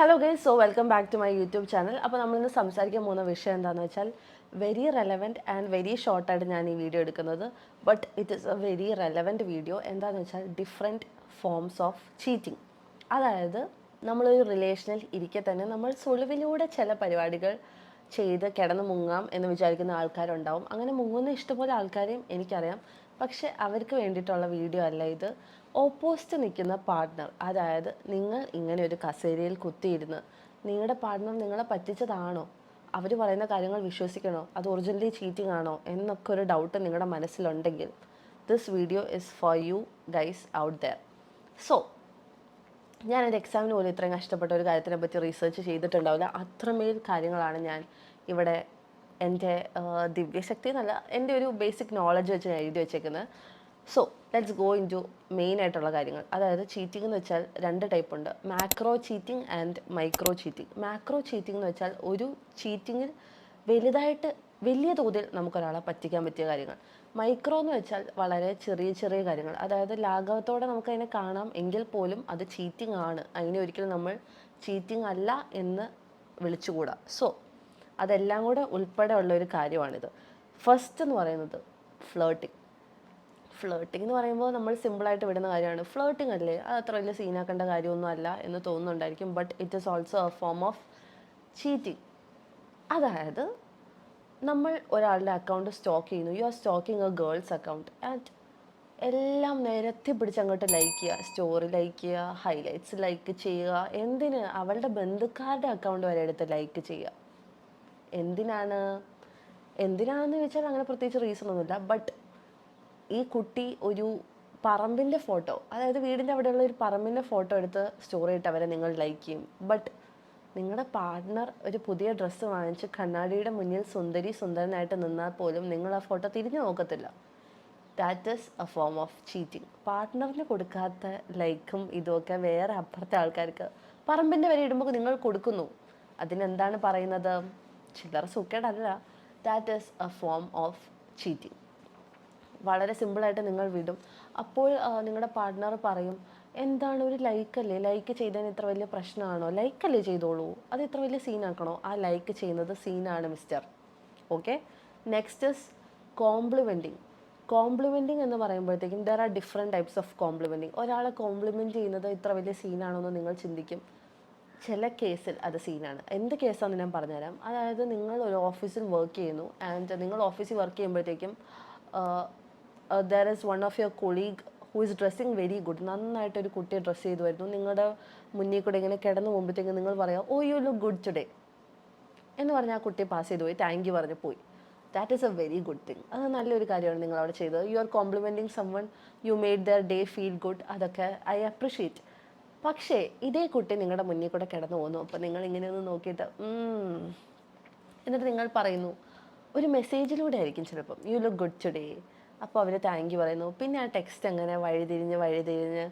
Hello guys so welcome back to my YouTube channel അപ്പോൾ നമ്മൾ ഇന്ന് സംസാരിക്കാൻ പോകുന്ന വിഷയം എന്താണെന്ന് വെച്ചാൽ വെരി റെലവന്റ് ആൻഡ് വെരി ഷോർട്ടായിട്ട് ഞാൻ ഈ വീഡിയോ എടുക്കുന്നത്. But it is a very relevant video എന്താണെന്ന് വെച്ചാൽ ഡിഫറെന്റ് ഫോംസ് ഓഫ് ചീറ്റിംഗ് അതായത് നമ്മളൊരു റിലേഷനിൽ ഇരിക്കെ തന്നെ നമ്മൾ സുളിവിലൂടെ ചില പരിപാടികൾ ചെയ്ത് കിടന്ന് മുങ്ങാം എന്ന് വിചാരിക്കുന്ന ആൾക്കാരുണ്ടാവും. അങ്ങനെ മുങ്ങുന്ന ഇഷ്ടംപോലെ ആൾക്കാരെയും എനിക്കറിയാം. പക്ഷെ അവർക്ക് വേണ്ടിയിട്ടുള്ള വീഡിയോ അല്ല ഇത്. ഓപ്പോസിറ്റ് നിൽക്കുന്ന പാർട്ട്ണർ അതായത് നിങ്ങൾ ഇങ്ങനെ ഒരു കസേരയിൽ കുത്തിയിരുന്ന് നിങ്ങളുടെ പാർട്ട്ണർ നിങ്ങളെ പറ്റിച്ചതാണോ? അവർ പറയുന്ന കാര്യങ്ങൾ വിശ്വസിക്കണോ? അത് ഒറിജിനലി ചീറ്റിംഗ് ആണോ? എന്നൊക്കെ ഒരു ഡൗട്ട് നിങ്ങളുടെ മനസ്സിലുണ്ടെങ്കിൽ this video is for you guys out there so ഞാൻ എന്റെ എക്സാമിന് പോലും ഇത്രയും കഷ്ടപ്പെട്ട ഒരു കാര്യത്തിനെ പറ്റി റീസെർച്ച് ചെയ്തിട്ടുണ്ടാവില്ല. അത്രമേൽ കാര്യങ്ങളാണ് ഞാൻ ഇവിടെ എന്റെ ദിവ്യശക്തി എന്നല്ല എന്റെ ഒരു ബേസിക് നോളജ് വെച്ച് ഞാൻ എഴുതി വെച്ചേക്കുന്നത് so let's go into main ആയിട്ടുള്ള കാര്യങ്ങൾ. അതായത് ചീറ്റിംഗ് എന്ന് വെച്ചാൽ രണ്ട് ടൈപ്പ് ഉണ്ട്. Macro cheating and micro cheating macro cheating എന്ന് വെച്ചാൽ ഒരു ചീറ്റിങ്ങിൽ വലുതായിട്ട് വലിയ തോതിൽ നമുക്കൊരാളെ പറ്റിക്കാൻ പറ്റിയ കാര്യങ്ങൾ. മൈക്രോ എന്ന് വെച്ചാൽ വളരെ ചെറിയ ചെറിയ കാര്യങ്ങൾ. അതായത് ലാഘവത്തോടെ നമുക്കതിനെ കാണാം എങ്കിൽ പോലും അത് ചീറ്റിംഗ് ആണ്. അതിനെ ഒരിക്കലും നമ്മൾ ചീറ്റിംഗ് അല്ല എന്ന് വിളിച്ചുകൂടാ. സോ അതെല്ലാം കൂടെ ഉൾപ്പെടെ ഉള്ള ഒരു കാര്യമാണിത്. ഫസ്റ്റ് എന്ന് പറയുന്നത് ഫ്ലേട്ടിങ് ഫ്ലേട്ടിംഗ് എന്ന് പറയുമ്പോൾ നമ്മൾ സിമ്പിളായിട്ട് വിടുന്ന കാര്യമാണ്. ഫ്ലേട്ടിംഗ് അല്ലേ? അത് അത്ര വലിയ സീനാക്കേണ്ട കാര്യമൊന്നും അല്ല എന്ന് തോന്നുന്നുണ്ടായിരിക്കും. But it is also a form of cheating അതായത് നമ്മൾ ഒരാളുടെ അക്കൗണ്ട് സ്റ്റോക്ക് ചെയ്യുന്നു. You are stalking a girl's account and എല്ലാം നിരത്തി പിടിച്ച് അങ്ങോട്ട് ലൈക്ക് ചെയ്യുക. സ്റ്റോറി ലൈക്ക് ചെയ്യുക. ഹൈലൈറ്റ്സ് ലൈക്ക് ചെയ്യുക. എന്തിന്? അവളുടെ ബന്ധുക്കാരുടെ അക്കൗണ്ട് വരെ എടുത്ത് ലൈക്ക് ചെയ്യുക. എന്തിനാണ്? എന്തിനാണെന്ന് ചോദിച്ചാൽ അങ്ങനെ പ്രത്യേകിച്ച് റീസൺ ഒന്നുമില്ല. ബട്ട് ഈ കുട്ടി ഒരു പറമ്പിന്റെ ഫോട്ടോ അതായത് വീടിന്റെ അവിടെയുള്ള ഒരു പറമ്പിന്റെ ഫോട്ടോ എടുത്ത് സ്റ്റോറി ഇട്ട് അവരെ നിങ്ങൾ ലൈക്ക് ചെയ്യും. ബട്ട് നിങ്ങളുടെ പാർട്ട്ണർ ഒരു പുതിയ ഡ്രസ്സ് വാങ്ങിച്ച് കണ്ണാടിയുടെ മുന്നിൽ സുന്ദരി സുന്ദരനായിട്ട് നിന്നാൽ പോലും നിങ്ങൾ ആ ഫോട്ടോ തിരിഞ്ഞു നോക്കത്തില്ല. That is a form of cheating പാർട്ട്ണറിന് കൊടുക്കാത്ത ലൈക്കും ഇതുമൊക്കെ വേറെ അപ്പുറത്തെ ആൾക്കാർക്ക് പറമ്പിന്റെ വരെ ഇടുമ്പോൾ നിങ്ങൾ കൊടുക്കുന്നു. അതിനെന്താണ് പറയുന്നത്? ചില്ലറ സൂക്കേടല്ല. That is a form of cheating വളരെ സിമ്പിളായിട്ട് നിങ്ങൾ വിടും. അപ്പോൾ നിങ്ങളുടെ പാർട്ട്ണർ പറയും എന്താണ് ഒരു ലൈക്കല്ലേ ലൈക്ക് ചെയ്തതിന് ഇത്ര വലിയ പ്രശ്നമാണോ ലൈക്കല്ലേ ചെയ്തോളൂ? അത് ഇത്ര വലിയ സീനാക്കണോ ആ ലൈക്ക് ചെയ്യുന്നത് സീനാണ് mister okay next is complimenting complimenting എന്ന് പറയുമ്പോഴത്തേക്കും there are different types of complimenting ഒരാളെ കോംപ്ലിമെന്റ് ചെയ്യുന്നത് ഇത്ര വലിയ സീനാണോ എന്ന് നിങ്ങൾ ചിന്തിക്കും. ചില കേസിൽ അത് സീനാണ്. എന്ത് കേസാണെന്ന് ഞാൻ പറഞ്ഞുതരാം. അതായത് നിങ്ങൾ ഒരു ഓഫീസിൽ വർക്ക് ചെയ്യുന്നു ആൻഡ് നിങ്ങൾ ഓഫീസിൽ വർക്ക് ചെയ്യുമ്പോഴത്തേക്കും there is one of your colleague who is dressing very good നന്നായിട്ട് ഒരു കുട്ടിയെ ഡ്രസ്സ് ചെയ്ത് വരുന്നു. നിങ്ങളുടെ മുന്നിൽ കൂടെ ഇങ്ങനെ കിടന്നു പോകുമ്പോഴത്തേക്കും നിങ്ങൾ പറയാം oh you look good today എന്ന് പറഞ്ഞ് ആ കുട്ടിയെ പാസ് ചെയ്തു പോയി. താങ്ക് യു പറഞ്ഞ് പോയി. That is a very good thing അത് നല്ലൊരു കാര്യമാണ് നിങ്ങൾ അവിടെ ചെയ്തത്. You are complimenting someone you made their day feel good അതൊക്കെ ഐ അപ്രിഷ്യേറ്റ് പക്ഷേ ഇതേ കുട്ടി നിങ്ങളുടെ മുന്നിൽ കൂടെ കിടന്നു പോകുന്നു അപ്പോൾ നിങ്ങൾ ഇങ്ങനെ ഒന്ന് നോക്കിയിട്ട്. എന്നിട്ട് നിങ്ങൾ പറയുന്നു ഒരു മെസ്സേജിലൂടെ ആയിരിക്കും ചിലപ്പം. യു ലുക്ക് ഗുഡ് ടുഡേ അപ്പോൾ അവർ താങ്ക് യു പറയുന്നു. പിന്നെ ആ ടെക്സ്റ്റ് അങ്ങനെ വഴിതിരിഞ്ഞ് വഴിതിരിഞ്ഞ്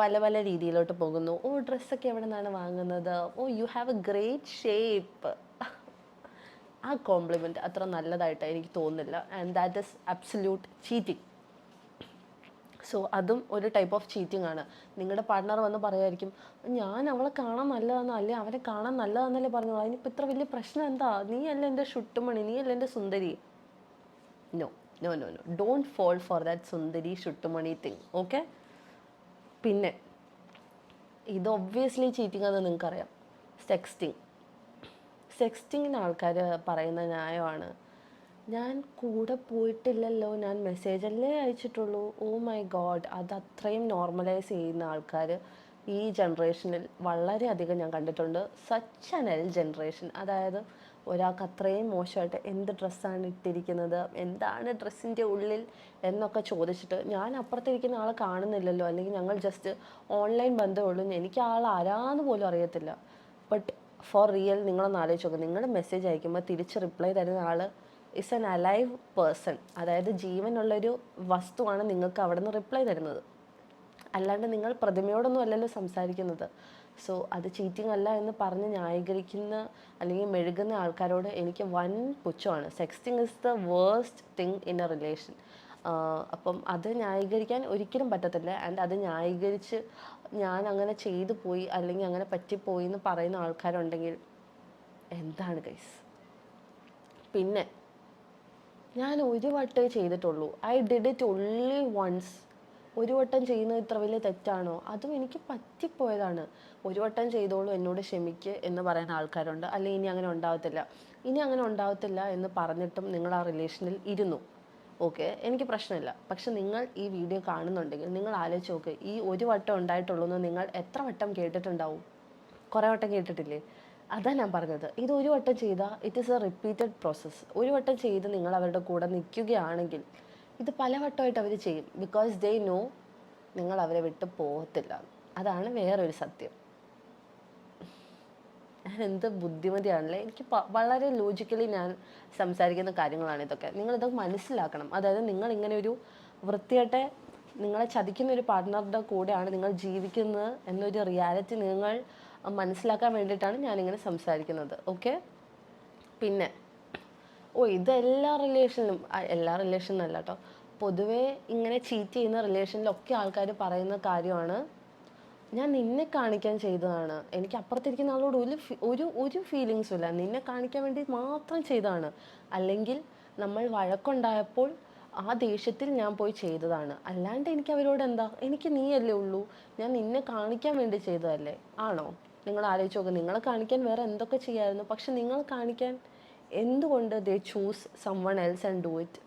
പല പല രീതിയിലോട്ട് പോകുന്നു. ഓ ഡ്രസ്സൊക്കെ എവിടെ നിന്നാണ് വാങ്ങുന്നത്? ഓ you have a great shape ആ കോംപ്ലിമെന്റ് അത്ര നല്ലതായിട്ട് എനിക്ക് തോന്നുന്നില്ല. And that is absolute cheating so അതും ഒരു ടൈപ്പ് ഓഫ് ചീറ്റിംഗ് ആണ്. നിങ്ങളുടെ പാർട്ട്ണർ വന്ന് പറയുമായിരിക്കും ഞാൻ അവളെ കാണാൻ നല്ലതാണെന്നോ അല്ലെ അവനെ കാണാൻ നല്ലതാണെന്നല്ലേ പറഞ്ഞോളൂ? അതിനിപ്പോൾ ഇത്ര വലിയ പ്രശ്നം എന്താ? നീ അല്ല എന്റെ ഷുട്ടുമണി നീ അല്ല എന്റെ സുന്ദരി? No no no no don't fall for that സുന്ദരി ഷുട്ടുമണി തിങ് ഓക്കെ പിന്നെ ഇത് ഒബ്വിയസ്ലി ചീറ്റിംഗ് ആണെന്ന് നിങ്ങൾക്കറിയാം. സെക്സ്റ്റിങ് സെക്സ്റ്റിങ്ങിന് ആൾക്കാർ പറയുന്ന ന്യായമാണ് ഞാൻ കൂടെ പോയിട്ടില്ലല്ലോ. ഞാൻ മെസ്സേജ് അല്ലേ അയച്ചിട്ടുള്ളൂ. ഓ മൈ ഗോഡ് അത് അത്രയും നോർമലൈസ് ചെയ്യുന്ന ആൾക്കാർ ഈ ജനറേഷനിൽ വളരെയധികം ഞാൻ കണ്ടിട്ടുണ്ട്. സച്ച് ആൻ എൽ ജനറേഷൻ അതായത് ഒരാൾക്ക് അത്രയും മോശമായിട്ട് എന്ത് ഡ്രസ്സാണ് ഇട്ടിരിക്കുന്നത് എന്താണ് ഡ്രസ്സിന്റെ ഉള്ളിൽ എന്നൊക്കെ ചോദിച്ചിട്ട് ഞാൻ അപ്പുറത്തിരിക്കുന്ന ആളെ കാണുന്നില്ലല്ലോ. അല്ലെങ്കിൽ ഞങ്ങൾ ജസ്റ്റ് ഓൺലൈൻ ബന്ധമേ ഉള്ളൂ. എനിക്ക് ആൾ ആരാന്ന് പോലും അറിയത്തില്ല. ബട്ട് ഫോർ റിയൽ നിങ്ങളൊന്ന് ആലോചിച്ച് നോക്കുക നിങ്ങളുടെ മെസ്സേജ് അയക്കുമ്പോൾ തിരിച്ച് റിപ്ലൈ തരുന്ന ആൾ ഇസ് എൻ അലൈവ് പേഴ്സൺ അതായത് ജീവനുള്ളൊരു വസ്തുവാണ് നിങ്ങൾക്ക് അവിടെ നിന്ന് റിപ്ലൈ തരുന്നത്. അല്ലാണ്ട് നിങ്ങൾ പ്രതിമയോടൊന്നും അല്ലല്ലോ സംസാരിക്കുന്നത്. സോ അത് ചീറ്റിംഗ് അല്ല എന്ന് പറഞ്ഞ് ന്യായീകരിക്കുന്ന അല്ലെങ്കിൽ മെഴുകുന്ന ആൾക്കാരോട് എനിക്ക് വൻ പുച്ഛമാണ്. Sexting is the worst thing in a relation അപ്പം അത് ന്യായീകരിക്കാൻ ഒരിക്കലും പറ്റത്തില്ല. ആൻഡ് അത് ന്യായീകരിച്ച് ഞാൻ അങ്ങനെ ചെയ്തു പോയി അല്ലെങ്കിൽ അങ്ങനെ പറ്റിപ്പോയി എന്ന് പറയുന്ന ആൾക്കാരുണ്ടെങ്കിൽ എന്താണ് ഗൈസ് പിന്നെ ഞാൻ ഒരു വട്ടമേ ചെയ്തിട്ടുള്ളൂ. I did it only once ഒരു വട്ടം ചെയ്യുന്നത് ഇത്ര വലിയ തെറ്റാണോ? അതും എനിക്ക് പറ്റിപ്പോയതാണ്. ഒരു വട്ടം ചെയ്തോളൂ എന്നോട് ക്ഷമിക്ക് എന്ന് പറയുന്ന ആൾക്കാരുണ്ട്. അല്ലെങ്കിൽ ഇനി അങ്ങനെ ഉണ്ടാവത്തില്ല. ഇനി അങ്ങനെ ഉണ്ടാവത്തില്ല എന്ന് പറഞ്ഞിട്ടും നിങ്ങൾ ആ റിലേഷനിൽ ഇരുന്നു. ഓക്കെ എനിക്ക് പ്രശ്നമില്ല. പക്ഷെ നിങ്ങൾ ഈ വീഡിയോ കാണുന്നുണ്ടെങ്കിൽ നിങ്ങൾ ആലോചിച്ച് നോക്ക് ഈ ഒരു വട്ടം ഉണ്ടായിട്ടുള്ളൂ എന്ന് നിങ്ങൾ എത്ര വട്ടം കേട്ടിട്ടുണ്ടാവും? കുറേ വട്ടം കേട്ടിട്ടില്ലേ? അതാ ഞാൻ പറഞ്ഞത്. ഇത് ഒരു വട്ടം ചെയ്താൽ it is a repeated process ഒരു വട്ടം ചെയ്ത് നിങ്ങൾ അവരുടെ കൂടെ നിൽക്കുകയാണെങ്കിൽ ഇത് പല വട്ടമായിട്ട് അവർ ചെയ്യും. ബിക്കോസ് ദേ നോ നിങ്ങൾ അവരെ വിട്ട് പോകത്തില്ല. അതാണ് വേറൊരു സത്യം. ഞാൻ എന്ത് ബുദ്ധിമതിയാണല്ലേ? എനിക്ക് വളരെ ലോജിക്കലി ഞാൻ സംസാരിക്കുന്ന കാര്യങ്ങളാണ് ഇതൊക്കെ. നിങ്ങൾ മനസ്സിലാക്കണം. അതായത് നിങ്ങൾ ഇങ്ങനെ ഒരു വൃത്തിയായിട്ട് നിങ്ങളെ ചതിക്കുന്ന ഒരു പാർട്ട്ണറുടെ കൂടെയാണ് നിങ്ങൾ ജീവിക്കുന്നത് എന്നൊരു റിയാലിറ്റി നിങ്ങൾ മനസ്സിലാക്കാൻ വേണ്ടിയിട്ടാണ് ഞാനിങ്ങനെ സംസാരിക്കുന്നത്. ഓക്കെ പിന്നെ ഓ ഇത് എല്ലാ റിലേഷനിലും എല്ലാ റിലേഷനും അല്ല കേട്ടോ പൊതുവേ ഇങ്ങനെ ചീറ്റ് ചെയ്യുന്ന റിലേഷനിലൊക്കെ ആൾക്കാർ പറയുന്ന കാര്യമാണ്. ഞാൻ നിന്നെ കാണിക്കാൻ ചെയ്തതാണ്. എനിക്ക് അപ്പുറത്തിരിക്കുന്ന ആളോട് ഒരു ഒരു ഒരു ഫീലിങ്സും ഇല്ല. നിന്നെ കാണിക്കാൻ വേണ്ടി മാത്രം ചെയ്തതാണ്. അല്ലെങ്കിൽ നമ്മൾ വഴക്കുണ്ടായപ്പോൾ ആ ദേഷ്യത്തിൽ ഞാൻ പോയി ചെയ്തതാണ്. അല്ലാണ്ട് എനിക്ക് അവരോട് എന്താ? എനിക്ക് നീയല്ലേ ഉള്ളൂ. ഞാൻ നിന്നെ കാണിക്കാൻ വേണ്ടി ചെയ്തതല്ലേ? ആണോ? നിങ്ങൾ ആലോചിച്ച് നോക്കുക നിങ്ങളെ കാണിക്കാൻ വേറെ എന്തൊക്കെ ചെയ്യാമായിരുന്നു പക്ഷെ നിങ്ങൾ കാണിക്കാൻ എന്തുകൊണ്ട് they choose someone else and do it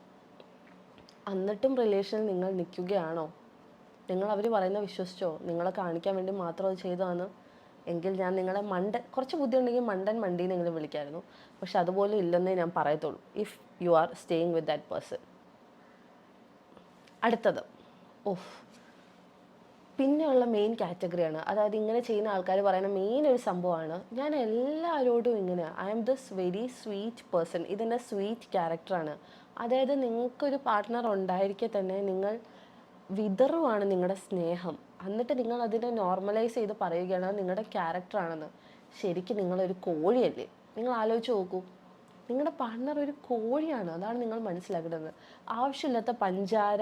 എന്നിട്ടും റിലേഷനിൽ നിങ്ങൾ നിൽക്കുകയാണോ? നിങ്ങൾ അവർ പറയുന്ന വിശ്വസിച്ചോ? നിങ്ങളെ കാണിക്കാൻ വേണ്ടി മാത്രം അത് ചെയ്തതാണ് എങ്കിൽ ഞാൻ നിങ്ങളെ മണ്ടൻ കുറച്ച് ബുദ്ധി ഉണ്ടെങ്കിൽ മണ്ടൻ നിങ്ങൾ വിളിക്കായിരുന്നു. പക്ഷെ അതുപോലെ ഇല്ലെന്നേ ഞാൻ പറയത്തുള്ളൂ. If you are staying with that person അടുത്തത്. ഓഫ് പിന്നെയുള്ള മെയിൻ കാറ്റഗറിയാണ് അതായത് ഇങ്ങനെ ചെയ്യുന്ന ആൾക്കാർ പറയുന്ന മെയിൻ ഒരു സംഭവമാണ്. ഞാൻ എല്ലാവരോടും ഇങ്ങനെ I am this very sweet person ഇതെന്റെ സ്വീറ്റ് ക്യാരക്ടറാണ് അതായത് നിങ്ങൾക്കൊരു പാർട്ട്ണർ ഉണ്ടായിരിക്കെ തന്നെ നിങ്ങൾ വിതറുവാണ് നിങ്ങളുടെ സ്നേഹം. എന്നിട്ട് നിങ്ങൾ അതിനെ നോർമലൈസ് ചെയ്ത് പറയുകയാണ് നിങ്ങളുടെ ക്യാരക്ടറാണെന്ന് ശരിക്കും നിങ്ങളൊരു കോഴിയല്ലേ? നിങ്ങൾ ആലോചിച്ച് നോക്കൂ. നിങ്ങളുടെ പാർട്ട്ണർ ഒരു കോഴിയാണ്. അതാണ് നിങ്ങൾ മനസ്സിലാക്കേണ്ടത്. ആവശ്യമില്ലാത്ത പഞ്ചാര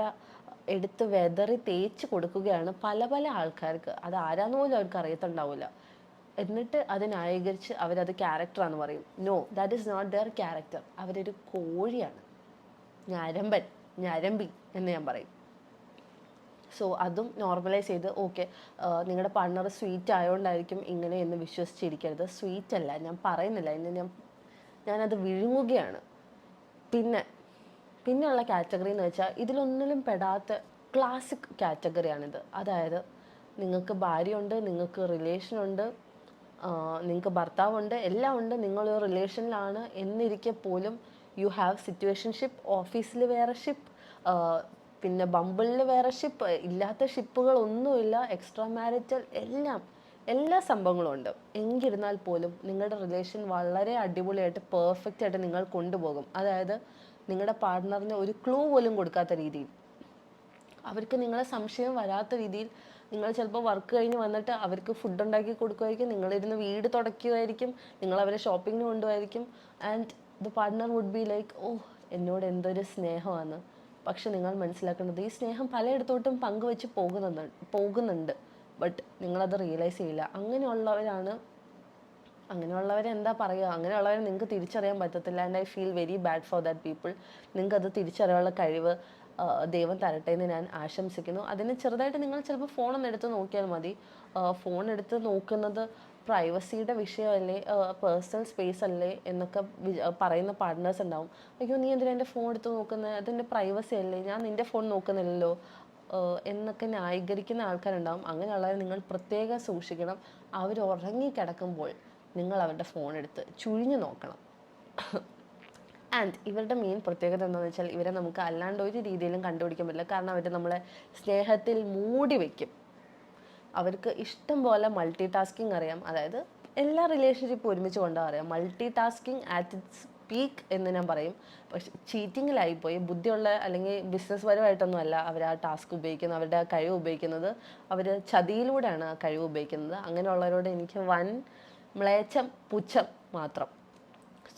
എടുത്ത് വെതറി തേച്ച് കൊടുക്കുകയാണ് പല പല ആൾക്കാർക്ക്. അത് ആരാന്ന് പോലും അവർക്ക് അറിയത്തുണ്ടാവില്ല എന്നിട്ട് അത് ന്യായീകരിച്ച് അവരത് ക്യാരക്ടറാന്ന് പറയും. No that is not their character അവരൊരു കോഴിയാണ്. ഞരമ്പൻ ഞരമ്പി എന്ന് ഞാൻ പറയും. സോ അതും നോർമലൈസ് ചെയ്ത് ഓക്കെ നിങ്ങളുടെ പാർട്ണർ സ്വീറ്റ് ആയതുകൊണ്ടായിരിക്കും ഇങ്ങനെ എന്ന് വിശ്വസിച്ചിരിക്കരുത്. സ്വീറ്റ് അല്ല ഞാൻ പറയുന്നില്ല. ഇന്ന് ഞാൻ ഞാനത് വിഴുങ്ങുകയാണ്. പിന്നെ പിന്നെയുള്ള കാറ്റഗറി എന്ന് വെച്ചാൽ ഇതിലൊന്നിലും പെടാത്ത ക്ലാസിക് കാറ്റഗറിയാണിത് അതായത് നിങ്ങൾക്ക് ഭാര്യയുണ്ട് നിങ്ങൾക്ക് റിലേഷനുണ്ട് നിങ്ങൾക്ക് ഭർത്താവുണ്ട് എല്ലാം ഉണ്ട് നിങ്ങൾ റിലേഷനിലാണ് എന്നിരിക്കെ പോലും യു ഹാവ് സിറ്റുവേഷൻഷിപ്പ് ഓഫീസിൽ വേറെ ഷിപ്പ് പിന്നെ ബമ്പിളിൽ വേറെ ഷിപ്പ് ഇല്ലാത്ത ഷിപ്പുകളൊന്നുമില്ല എക്സ്ട്രാ മാരിറ്റൽ എല്ലാം എല്ലാ സംഭവങ്ങളും ഉണ്ട്. എങ്കിരുന്നാൽ പോലും നിങ്ങളുടെ റിലേഷൻ വളരെ അടിപൊളിയായിട്ട് പെർഫെക്റ്റ് ആയിട്ട് നിങ്ങൾ കൊണ്ടുപോകും. അതായത് നിങ്ങളുടെ പാർട്ട്ണറിന് ഒരു ക്ലൂ പോലും കൊടുക്കാത്ത രീതിയിൽ. അവർക്ക് നിങ്ങളെ സംശയം വരാത്ത രീതിയിൽ നിങ്ങൾ ചിലപ്പോൾ വർക്ക് കഴിഞ്ഞ് വന്നിട്ട് അവർക്ക് ഫുഡ് ഉണ്ടാക്കി കൊടുക്കുമായിരിക്കും നിങ്ങളിരുന്ന് വീട് തുടയ്ക്കുമായിരിക്കും നിങ്ങൾ അവരെ ഷോപ്പിങ്ങിന് കൊണ്ടുപോയിരിക്കും and the partner would be like oh എന്നോട് എന്തൊരു സ്നേഹമാണ്. പക്ഷെ നിങ്ങൾ മനസ്സിലാക്കേണ്ടത് ഈ സ്നേഹം പലയിടത്തോട്ടും പങ്കുവെച്ച് പോകുന്നുണ്ട് പോകുന്നുണ്ട്. ബട്ട് നിങ്ങളത് റിയലൈസ് ചെയ്യില്ല. അങ്ങനെയുള്ളവരാണ് അങ്ങനെയുള്ളവരെ എന്താ പറയുക? അങ്ങനെയുള്ളവരെ നിങ്ങൾക്ക് തിരിച്ചറിയാൻ പറ്റത്തില്ല. And I feel very bad for that people നിങ്ങൾക്ക് അത് തിരിച്ചറിയാനുള്ള കഴിവ് ദൈവം തരട്ടെ എന്ന് ഞാൻ ആശംസിക്കുന്നു. അതിന് ചെറുതായിട്ട് നിങ്ങൾ ചിലപ്പോൾ ഫോൺ ഒന്ന് എടുത്ത് നോക്കിയാൽ മതി. ഫോൺ എടുത്ത് നോക്കുന്നത് പ്രൈവസിയുടെ വിഷയമല്ലേ? പേഴ്സണൽ സ്പേസ് അല്ലേ? എന്നൊക്കെ പറയുന്ന പാർട്ട്നേഴ്സ് ഉണ്ടാവും. അയ്യോ നീ എന്തിനാ എന്റെ ഫോൺ എടുത്ത് നോക്കുന്നത് അതിന്റെ പ്രൈവസി അല്ലേ? ഞാൻ നിന്റെ ഫോൺ നോക്കുന്നില്ലല്ലോ. എന്നൊക്കെ ന്യായീകരിക്കുന്ന ആൾക്കാരുണ്ടാവും. അങ്ങനെയുള്ളവരെ നിങ്ങൾ പ്രത്യേകം സൂക്ഷിക്കണം. അവർ ഉറങ്ങി കിടക്കുമ്പോൾ നിങ്ങൾ അവരുടെ ഫോൺ എടുത്ത് ചുഴിഞ്ഞു നോക്കണം. ആൻഡ് ഇവരുടെ മെയിൻ പ്രത്യേകത എന്താണെന്ന് വെച്ചാൽ ഇവരെ നമുക്ക് അല്ലാണ്ട് ഒരു രീതിയിലും കണ്ടുപിടിക്കാൻ പറ്റില്ല. കാരണം അവർ നമ്മളെ സ്നേഹത്തിൽ മൂടി വയ്ക്കും അവർക്ക് ഇഷ്ടം പോലെ മൾട്ടി ടാസ്കിങ് അറിയാം. അതായത് എല്ലാ റിലേഷൻഷിപ്പും ഒരുമിച്ച് കൊണ്ടുപോകാൻ അറിയാം. Multitasking at its peak എന്ന് ഞാൻ പറയും. പക്ഷെ ചീറ്റിങ്ങിലായിപ്പോയി ബുദ്ധിയുള്ള അല്ലെങ്കിൽ ബിസിനസ് പരമായിട്ടൊന്നും അല്ല അവർ ആ ടാസ്ക് ഉപയോഗിക്കുന്നത്. അവരുടെ ആ കഴിവ് ഉപയോഗിക്കുന്നത്. അവർ ചതിയിലൂടെയാണ് ആ കഴിവ് ഉപയോഗിക്കുന്നത്. അങ്ങനെയുള്ളവരോട് എനിക്ക് വൻ മ്ലേച്ഛം പുച്ഛം മാത്രം.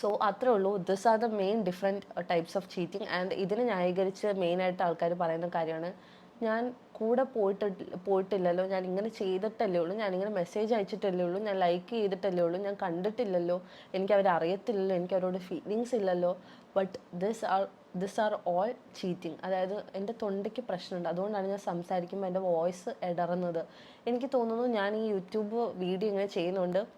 സോ അത്രേ ഉള്ളൂ. This are the main different types of cheating and ഇതിനെ ന്യായീകരിച്ച് മെയിനായിട്ട് ആൾക്കാർ പറയുന്ന കാര്യമാണ്. ഞാൻ കൂടെ പോയിട്ട് പോയിട്ടില്ലല്ലോ. ഞാൻ ഇങ്ങനെ ചെയ്തിട്ടല്ലേ ഉള്ളൂ. ഞാൻ ഇങ്ങനെ മെസ്സേജ് അയച്ചിട്ടല്ലേ ഉള്ളൂ. ഞാൻ ലൈക്ക് ചെയ്തിട്ടല്ലേ ഉള്ളൂ. ഞാൻ കണ്ടിട്ടില്ലല്ലോ. എനിക്ക് അവരെ അറിയത്തില്ലല്ലോ. എനിക്ക് അവരോട് ഫീലിങ്സ് ഇല്ലല്ലോ. But this are this are all cheating അതായത് എന്റെ തൊണ്ടയ്ക്ക് പ്രശ്നമുണ്ട്. അതുകൊണ്ടാണ് ഞാൻ സംസാരിക്കുമ്പോൾ എന്റെ വോയിസ് ഇടറുന്നത് എനിക്ക് തോന്നുന്നു ഞാൻ ഈ യൂട്യൂബ് വീഡിയോ ഇങ്ങനെ ചെയ്യുന്നുണ്ട്.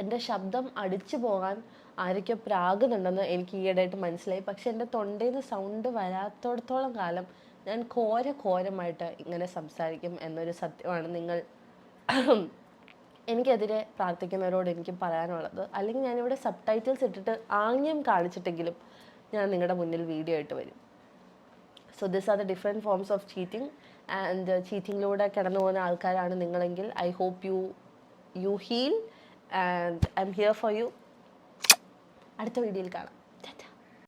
എന്റെ ശബ്ദം അടിച്ചു പോകാൻ ആരൊക്കെ പ്രാകുന്നുണ്ടെന്ന് എനിക്ക് ഈയിടെയായിട്ട് മനസ്സിലായി. പക്ഷെ എന്റെ തൊണ്ടയിൽ നിന്ന് സൗണ്ട് വരാത്തോടത്തോളം കാലം ഞാൻ കോര കോരമായിട്ട് ഇങ്ങനെ സംസാരിക്കും എന്നൊരു സത്യമാണ് നിങ്ങൾ എനിക്കെതിരെ പ്രാർത്ഥിക്കുന്നവരോട് എനിക്ക് പറയാനുള്ളത്. അല്ലെങ്കിൽ ഞാനിവിടെ സബ് ടൈറ്റിൽസ് ഇട്ടിട്ട് ആംഗ്യം കാണിച്ചിട്ടെങ്കിലും ഞാൻ നിങ്ങളുടെ മുന്നിൽ വീഡിയോ ആയിട്ട് വരും. So this are the different forms of cheating and ചീറ്റിങ്ങിലൂടെ കിടന്നു പോകുന്ന ആൾക്കാരാണ് നിങ്ങളെങ്കിൽ I hope you you heal and I'm here for you അടുത്ത വീഡിയോയിൽ കാണാം.